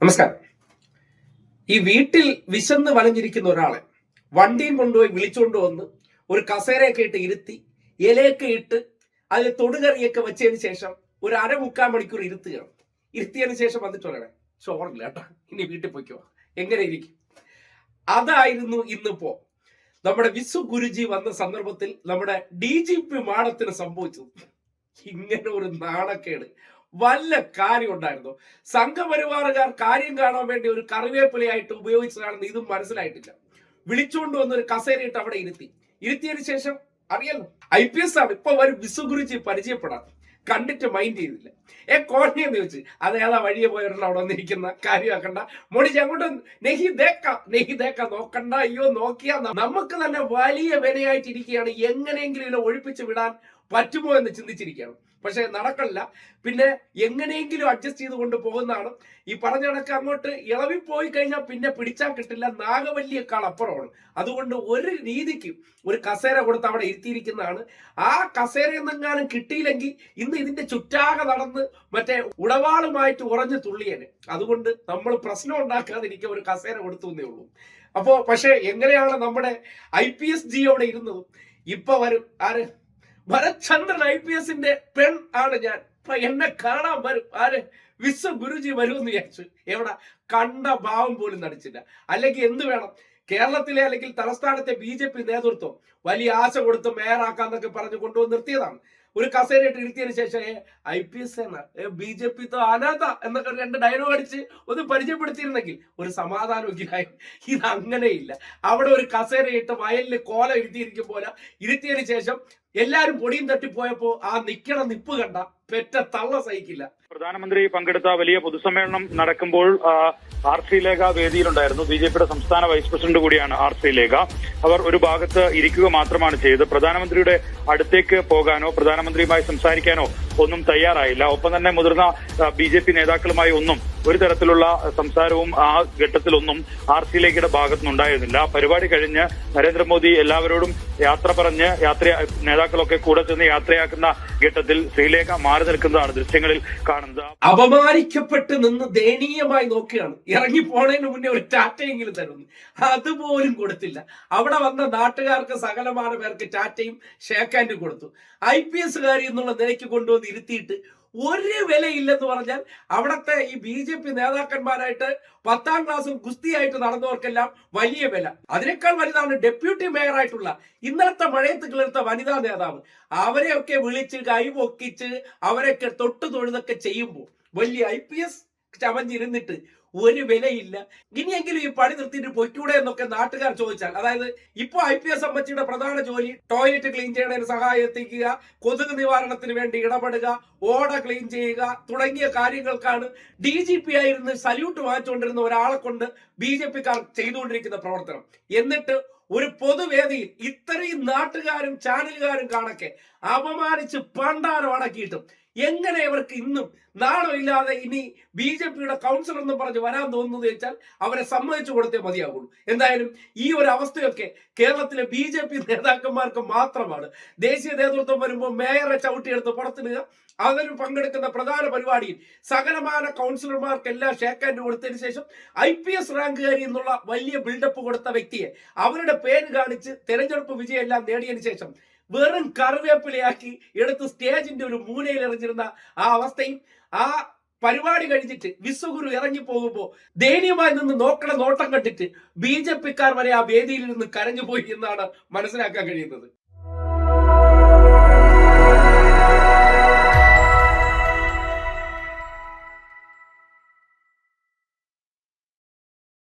നമസ്കാരം. ഈ വീട്ടിൽ വിശന്ന് വലഞ്ഞിരിക്കുന്ന ഒരാളെ വണ്ടിയും കൊണ്ടുപോയി വിളിച്ചുകൊണ്ട് വന്ന് ഒരു കസേരയൊക്കെ ഇട്ട് ഇരുത്തി ഇലയൊക്കെ ഇട്ട് അതിൽ തൊടുകറിയൊക്കെ വെച്ചതിന് ശേഷം ഒരു അര മുക്കാൽ മണിക്കൂർ ഇരുത്തുകയാണ്. ഇരുത്തിയതിന് ശേഷം വന്നിട്ട് പറയണേ ചോറില്ല കേട്ടോ. ഇനി വീട്ടിൽ പോയിക്കോ. എങ്ങനെ ഇരിക്കും? അതായിരുന്നു ഇന്നിപ്പോ നമ്മുടെ വിശ്വ ഗുരുജി വന്ന സന്ദർഭത്തിൽ നമ്മുടെ ഡി ജി പി മാഡത്തിന് സംഭവിച്ചത്. ഇങ്ങനെ ഒരു നാണക്കേട്. വല്ല കാര്യം ഉണ്ടായിരുന്നു. സംഘപരിവാറുകാർ കാര്യം കാണാൻ വേണ്ടി ഒരു കറിവേപ്പിലയായിട്ട് ഉപയോഗിച്ചതാണെന്ന് ഇതും മനസ്സിലായിട്ടില്ല. വിളിച്ചുകൊണ്ട് വന്ന് ഒരു കസേരയിട്ട് അവിടെ ഇരുത്തി. ഇരുത്തിയതിനു ശേഷം അറിയാലോ ഐ പി എസ് ആണ് ഇപ്പൊ വരും. ഗുരുജി പരിചയപ്പെടാം കണ്ടിട്ട് മൈൻഡ് ചെയ്തില്ല. ഏ കോഴി എന്ന് ചോദിച്ചു. അത് ഏതാ വഴിയെ പോയവരുടെ അവിടെ വന്നിരിക്കുന്ന? കാര്യമാക്കണ്ട മോഡിജി അങ്ങോട്ട് നെഹി ദേക്ക നെഹി ദേക്ക നോക്കണ്ട. അയ്യോ നോക്കിയാ നമുക്ക് തന്നെ വലിയ വിനയായിട്ടിരിക്കുകയാണ് എങ്ങനെയെങ്കിലും ഇതിനെ ഒഴിപ്പിച്ച് വിടാൻ പറ്റുമോ എന്ന് ചിന്തിച്ചിരിക്കുകയാണ്. പക്ഷെ നടക്കണില്ല. പിന്നെ എങ്ങനെയെങ്കിലും അഡ്ജസ്റ്റ് ചെയ്ത് കൊണ്ട് പോകുന്നതാണ്. ഈ പറഞ്ഞ കണക്ക് അങ്ങോട്ട് ഇളവി പോയി കഴിഞ്ഞാൽ പിന്നെ പിടിച്ചാൽ കിട്ടില്ല. നാഗവല്ലിയേക്കാൾ അപ്പുറമാണ്. അതുകൊണ്ട് ഒരു രീതിക്ക് ഒരു കസേര കൊടുത്ത് അവിടെ ഇരുത്തിയിരിക്കുന്നതാണ്. ആ കസേര എന്നെങ്ങാനും കിട്ടിയില്ലെങ്കിൽ ഇന്ന് ഇതിന്റെ ചുറ്റാകെ നടന്ന് മറ്റേ ഉടവാളുമായിട്ട് ഉറഞ്ഞു തുള്ളിയനെ. അതുകൊണ്ട് നമ്മൾ പ്രശ്നം ഉണ്ടാക്കാതെ ഉണ്ടാക്കാതിരിക്കുക ഒരു കസേര കൊടുത്തു എന്നേ ഉള്ളൂ. അപ്പോ പക്ഷെ എങ്ങനെയാണ് നമ്മുടെ ഐ പി എസ് ജി അവിടെ ഇരുന്നതും? ഇപ്പൊ വരും. ആര്? ഭരത്ചന്ദ്രൻ ഐ പി എസിന്റെ പെൺ ആണ് ഞാൻ. എന്നെ കാണാൻ വരും. ആര്? വിശ്വ ഗുരുജി വരുമെന്ന് വിചാരിച്ചു. എവിടെ? കണ്ട ഭാവം പോലും നടിച്ചില്ല. അല്ലെങ്കിൽ എന്ത് വേണം? കേരളത്തിലെ അല്ലെങ്കിൽ തലസ്ഥാനത്തെ ബി ജെ പി നേതൃത്വം വലിയ ആശ കൊടുത്ത് മേയറാക്കാന്നൊക്കെ പറഞ്ഞ് കൊണ്ടുവന്ന് നിർത്തിയതാണ്. ഒരു കസേരയിട്ട് ഇരുത്തിയതിനു ശേഷം ഐ പി എസ് എന്ന? ബി ജെ പി തോ അനാഥ? എന്നൊക്കെ രണ്ട് ഡയലോഗ് അടിച്ച് ഒന്ന് പരിചയപ്പെടുത്തിയിരുന്നെങ്കിൽ ഒരു സമാധാനമൊക്കെ ഇത് അങ്ങനെയില്ല അവിടെ ഒരു കസേരയിട്ട് വയലിൽ കോല ഇരുത്തിയിരിക്കും പോലെ ഇരുത്തിയതിനു ശേഷം എല്ലാരും പൊടിയും തട്ടിപ്പോയപ്പോ ആ നിക്കണ നിപ്പ് കണ്ട പെറ്റ തള്ള സഹിക്കില്ല. പ്രധാനമന്ത്രി പങ്കെടുത്ത വലിയ പൊതുസമ്മേളനം നടക്കുമ്പോൾ ആർ സി ലേഖ വേദിയിലുണ്ടായിരുന്നു. ബി ജെ പിയുടെ സംസ്ഥാന വൈസ് പ്രസിഡന്റ് കൂടിയാണ് ആർ സി ലേഖ. അവർ ഒരു ഭാഗത്ത് ഇരിക്കുക മാത്രമാണ് ചെയ്തത്. പ്രധാനമന്ത്രിയുടെ അടുത്തേക്ക് പോകാനോ പ്രധാനമന്ത്രിയുമായി സംസാരിക്കാനോ ഒന്നും തയ്യാറായില്ല. ഒപ്പം തന്നെ മുതിർന്ന ബി നേതാക്കളുമായി ഒന്നും ഒരു തരത്തിലുള്ള സംസാരവും ആ ഘട്ടത്തിലൊന്നും ആർ സി ലേഖയുടെ ഭാഗത്തുനിന്നുണ്ടായിരുന്നില്ല. പരിപാടി കഴിഞ്ഞ് നരേന്ദ്രമോദി എല്ലാവരോടും യാത്ര പറഞ്ഞ് യാത്ര നേതാക്കളൊക്കെ കൂടെ ചെന്ന് യാത്രയാക്കുന്ന ഘട്ടത്തിൽ ശ്രീലേഖ മാറി നിൽക്കുന്നതാണ് ദൃശ്യങ്ങളിൽ കാണുന്നത്. അപമാനിക്കപ്പെട്ട് നിന്ന് ദയനീയമായി നോക്കുകയാണ്. ഇറങ്ങി പോണതിന് മുന്നേ ഒരു ടാറ്റയെങ്കിലും തരുന്നു. അതുപോലും കൊടുത്തില്ല. അവിടെ വന്ന നാട്ടുകാർക്ക് സകലമാന പേർക്ക് ടാറ്റയും ഷേക്കാൻഡും കൊടുത്തു. ഐ പി എസുകാരി എന്നുള്ള നിലയ്ക്ക് കൊണ്ടുവന്ന് ഇരുത്തിയിട്ട് ഒരു വിലയില്ലെന്ന് പറഞ്ഞാൽ അവിടുത്തെ ഈ ബി ജെ പി നേതാക്കന്മാരായിട്ട് പത്താം ക്ലാസ്സും ഗുസ്തിയായിട്ട് നടന്നവർക്കെല്ലാം വലിയ വില. അതിനേക്കാൾ വലുതാണ് ഡെപ്യൂട്ടി മേയറായിട്ടുള്ള ഇന്നലത്തെ മഴയത്ത് കിളിർത്ത വനിതാ നേതാവ്. അവരെയൊക്കെ വിളിച്ച് കൈപൊക്കിച്ച് അവരൊക്കെ തൊട്ടു തൊഴുതൊക്കെ ചെയ്യുമ്പോൾ വലിയ ഐ പി എസ് ചമഞ്ഞിരുന്നിട്ട് ഒരു വിലയില്ല. ഇനിയെങ്കിലും ഈ പണി നിർത്തിയിട്ട് പൊയ്ക്കൂടെ എന്നൊക്കെ നാട്ടുകാർ ചോദിച്ചാൽ അതായത് ഇപ്പൊ ഐ പി എസ് അമ്മച്ചിയുടെ പ്രധാന ജോലി ടോയ്ലറ്റ് ക്ലീൻ ചെയ്യുന്നതിന് സഹായം എത്തിക്കുക കൊതുക് നിവാരണത്തിന് വേണ്ടി ഇടപെടുക ഓട ക്ലീൻ ചെയ്യുക തുടങ്ങിയ കാര്യങ്ങൾക്കാണ് ഡി ജി പി ആയിരുന്ന് സല്യൂട്ട് വാങ്ങിച്ചുകൊണ്ടിരുന്ന ഒരാളെ കൊണ്ട് ബി ജെ പിക്കാർ ചെയ്തുകൊണ്ടിരിക്കുന്ന പ്രവർത്തനം. എന്നിട്ട് ഒരു പൊതുവേദിയിൽ ഇത്രയും നാട്ടുകാരും ചാനലുകാരും കാണൊക്കെ അപമാനിച്ച് പണ്ടാരം അടക്കിയിട്ടും എങ്ങനെ ഇവർക്ക് ഇന്നും നാണമില്ലാതെ ഇനി ബി ജെ പിയുടെ കൗൺസിലർ എന്ന് പറഞ്ഞ് വരാൻ തോന്നുന്നത് വെച്ചാൽ അവരെ സമ്മതിച്ചു കൊടുത്തേ മതിയാവുള്ളൂ. എന്തായാലും ഈ ഒരു അവസ്ഥയൊക്കെ കേരളത്തിലെ ബി ജെ പി നേതാക്കന്മാർക്ക് മാത്രമാണ്. ദേശീയ നേതൃത്വം വരുമ്പോൾ മേയറെ ചവിട്ടിയെടുത്ത് പുറത്തിടുക. അവർ പങ്കെടുക്കുന്ന പ്രധാന പരിപാടിയിൽ സകലമാന കൗൺസിലർമാർക്കെല്ലാം ഷേക്ക് ഹാൻഡ് കൊടുത്തതിന് ശേഷം ഐ പി എസ് റാങ്കുകാരി എന്നുള്ള വലിയ ബിൽഡപ്പ് കൊടുത്ത വ്യക്തിയെ അവരുടെ പേര് കാണിച്ച് തെരഞ്ഞെടുപ്പ് വിജയമെല്ലാം നേടിയതിനു ശേഷം വെറും കറിവേപ്പിലയാക്കി എടുത്ത് സ്റ്റേജിന്റെ ഒരു മൂലയിൽ എറിഞ്ഞിരുന്ന ആ അവസ്ഥയും ആ പരിപാടി കഴിഞ്ഞിട്ട് വിശ്വഗുരു ഇറങ്ങി പോകുമ്പോൾ ദയനീയമായി നിന്ന് നോക്കണ നോട്ടം കണ്ടിട്ട് ബി ജെ പിക്കാർ വരെ ആ വേദിയിൽ നിന്ന് കരഞ്ഞു പോയി എന്നാണ് മനസ്സിലാക്കാൻ കഴിയുന്നത്.